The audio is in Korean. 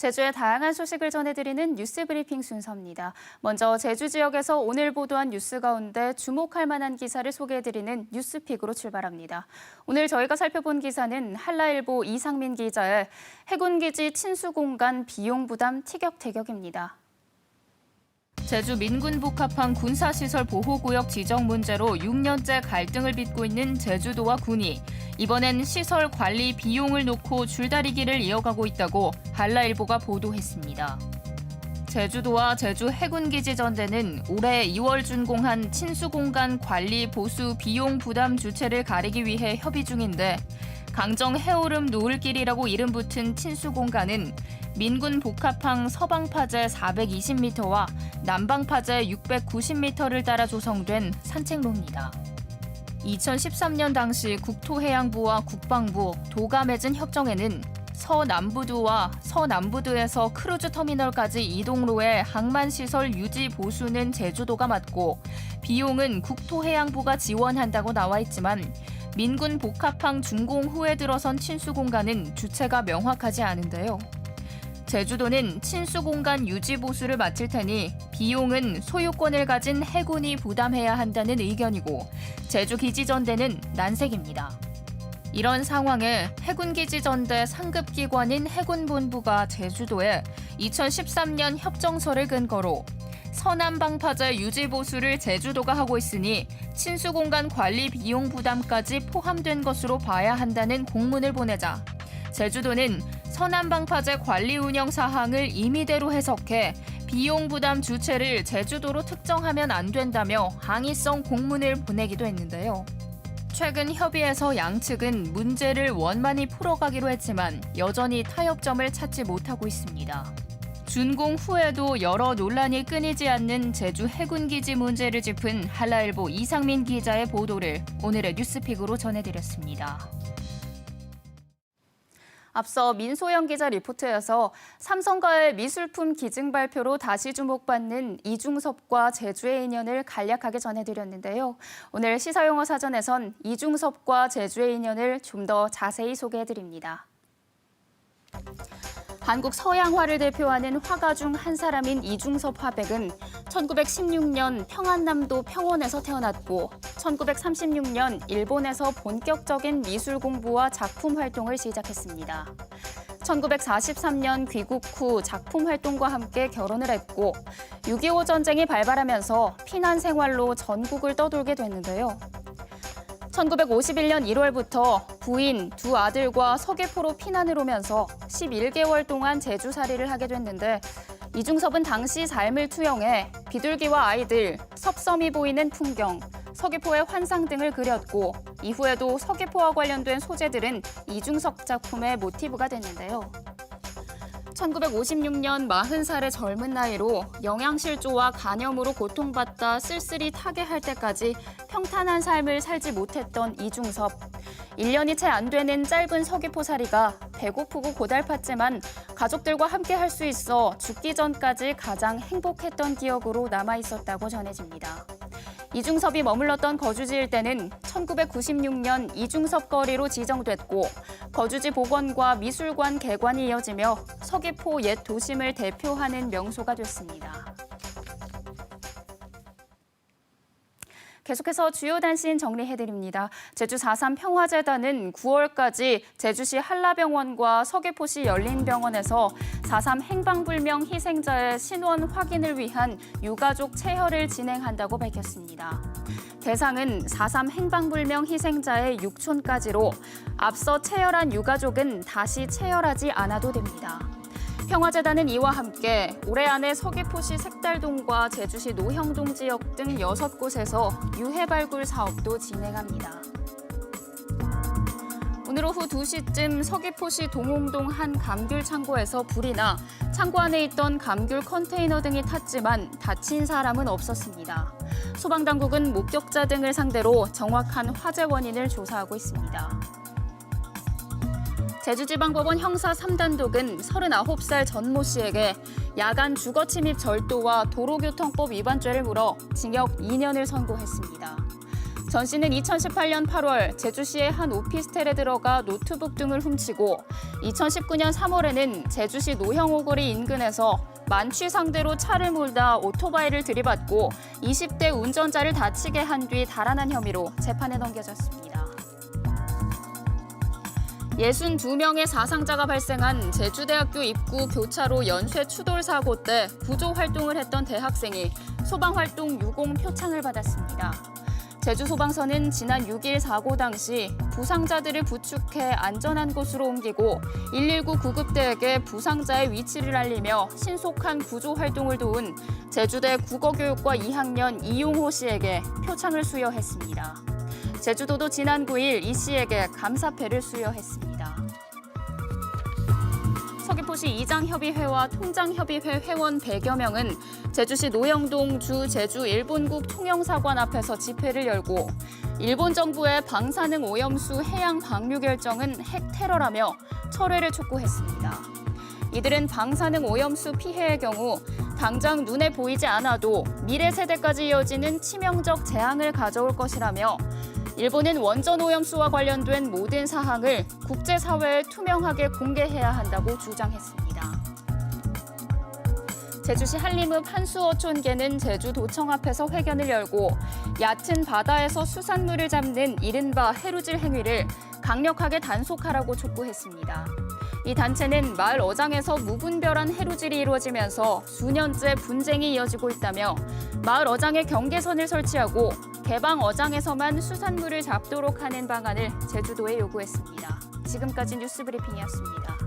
제주의 다양한 소식을 전해드리는 뉴스 브리핑 순서입니다. 먼저 제주 지역에서 오늘 보도한 뉴스 가운데 주목할 만한 기사를 소개해드리는 뉴스픽으로 출발합니다. 오늘 저희가 살펴본 기사는 한라일보 이상민 기자의 해군기지 친수 공간 비용 부담 티격태격입니다. 제주 민군 복합항 군사시설 보호구역 지정 문제로 6년째 갈등을 빚고 있는 제주도와 군이 이번엔 시설 관리 비용을 놓고 줄다리기를 이어가고 있다고 한라일보가 보도했습니다. 제주도와 제주 해군기지 전대는 올해 2월 준공한 친수공간 관리 보수 비용 부담 주체를 가리기 위해 협의 중인데 강정 해오름 노을길이라고 이름 붙은 친수공간은 민군 복합항 서방파제 420m와 남방파제 690m를 따라 조성된 산책로입니다. 2013년 당시 국토해양부와 국방부, 도가 맺은 협정에는 서남부두와 서남부두에서 크루즈 터미널까지 이동로의 항만시설 유지 보수는 제주도가 맡고 비용은 국토해양부가 지원한다고 나와 있지만 민군 복합항 준공 후에 들어선 친수 공간은 주체가 명확하지 않은데요. 제주도는 친수 공간 유지 보수를 마칠 테니 비용은 소유권을 가진 해군이 부담해야 한다는 의견이고 제주 기지 전대는 난색입니다. 이런 상황에 해군기지전대 상급기관인 해군본부가 제주도에 2013년 협정서를 근거로 서남방파제 유지 보수를 제주도가 하고 있으니 친수공간 관리 비용 부담까지 포함된 것으로 봐야 한다는 공문을 보내자 제주도는 서남방파제 관리 운영 사항을 임의대로 해석해 비용 부담 주체를 제주도로 특정하면 안 된다며 항의성 공문을 보내기도 했는데요. 최근 협의에서 양측은 문제를 원만히 풀어가기로 했지만 여전히 타협점을 찾지 못하고 있습니다. 준공 후에도 여러 논란이 끊이지 않는 제주 해군기지 문제를 짚은 한라일보 이상민 기자의 보도를 오늘의 뉴스픽으로 전해드렸습니다. 앞서 민소영 기자 리포트에서 삼성과의 미술품 기증 발표로 다시 주목받는 이중섭과 제주의 인연을 간략하게 전해드렸는데요. 오늘 시사용어 사전에선 이중섭과 제주의 인연을 좀 더 자세히 소개해드립니다. 한국 서양화를 대표하는 화가 중 한 사람인 이중섭 화백은 1916년 평안남도 평원에서 태어났고 1936년 일본에서 본격적인 미술 공부와 작품 활동을 시작했습니다. 1943년 귀국 후 작품 활동과 함께 결혼을 했고 6.25 전쟁이 발발하면서 피난 생활로 전국을 떠돌게 됐는데요. 1951년 1월부터 부인, 두 아들과 서귀포로 피난을 오면서 11개월 동안 제주살이를 하게 됐는데 이중섭은 당시 삶을 투영해 비둘기와 아이들, 섭섬이 보이는 풍경, 서귀포의 환상 등을 그렸고 이후에도 서귀포와 관련된 소재들은 이중섭 작품의 모티브가 됐는데요. 1956년 40살의 젊은 나이로 영양실조와 간염으로 고통받다 쓸쓸히 타계할 때까지 평탄한 삶을 살지 못했던 이중섭. 1년이 채 안 되는 짧은 서귀포살이가 배고프고 고달팠지만 가족들과 함께 할 수 있어 죽기 전까지 가장 행복했던 기억으로 남아 있었다고 전해집니다. 이중섭이 머물렀던 거주지 일대는 1996년 이중섭 거리로 지정됐고 거주지 복원과 미술관 개관이 이어지며 서귀포 옛 도심을 대표하는 명소가 됐습니다. 계속해서 주요 단신 정리해드립니다. 제주 4.3 평화재단은 9월까지 제주시 한라병원과 서귀포시 열린병원에서 4.3 행방불명 희생자의 신원 확인을 위한 유가족 체혈을 진행한다고 밝혔습니다. 대상은 4.3 행방불명 희생자의 육촌까지로 앞서 체혈한 유가족은 다시 체혈하지 않아도 됩니다. 평화재단은 이와 함께 올해 안에 서귀포시 색달동과 제주시 노형동 지역 등 6곳에서 유해 발굴 사업도 진행합니다. 오늘 오후 2시쯤 서귀포시 동홍동 한 감귤 창고에서 불이 나 창고 안에 있던 감귤 컨테이너 등이 탔지만 다친 사람은 없었습니다. 소방당국은 목격자 등을 상대로 정확한 화재 원인을 조사하고 있습니다. 제주지방법원 형사 3단독은 39살 전 모 씨에게 야간 주거 침입 절도와 도로교통법 위반죄를 물어 징역 2년을 선고했습니다. 전 씨는 2018년 8월 제주시의 한 오피스텔에 들어가 노트북 등을 훔치고 2019년 3월에는 제주시 노형오거리 인근에서 만취 상대로 차를 몰다 오토바이를 들이받고 20대 운전자를 다치게 한 뒤 달아난 혐의로 재판에 넘겨졌습니다. 62명의 사상자가 발생한 제주대학교 입구 교차로 연쇄 추돌 사고 때 구조 활동을 했던 대학생이 소방활동 유공 표창을 받았습니다. 제주소방서는 지난 6일 사고 당시 부상자들을 부축해 안전한 곳으로 옮기고 119 구급대에게 부상자의 위치를 알리며 신속한 구조 활동을 도운 제주대 국어교육과 2학년 이용호 씨에게 표창을 수여했습니다. 제주도도 지난 9일 이 씨에게 감사패를 수여했습니다. 서귀포시 이장협의회와 통장협의회 회원 100여 명은 제주시 노영동 주 제주 일본국 총영사관 앞에서 집회를 열고 일본 정부의 방사능 오염수 해양 방류 결정은 핵 테러라며 철회를 촉구했습니다. 이들은 방사능 오염수 피해의 경우 당장 눈에 보이지 않아도 미래 세대까지 이어지는 치명적 재앙을 가져올 것이라며 일본은 원전 오염수와 관련된 모든 사항을 국제사회에 투명하게 공개해야 한다고 주장했습니다. 제주시 한림읍 한수어촌계는 제주도청 앞에서 회견을 열고 얕은 바다에서 수산물을 잡는 이른바 해루질 행위를 강력하게 단속하라고 촉구했습니다. 이 단체는 마을 어장에서 무분별한 해루질이 이루어지면서 수년째 분쟁이 이어지고 있다며 마을 어장에 경계선을 설치하고 개방 어장에서만 수산물을 잡도록 하는 방안을 제주도에 요구했습니다. 지금까지 뉴스 브리핑이었습니다.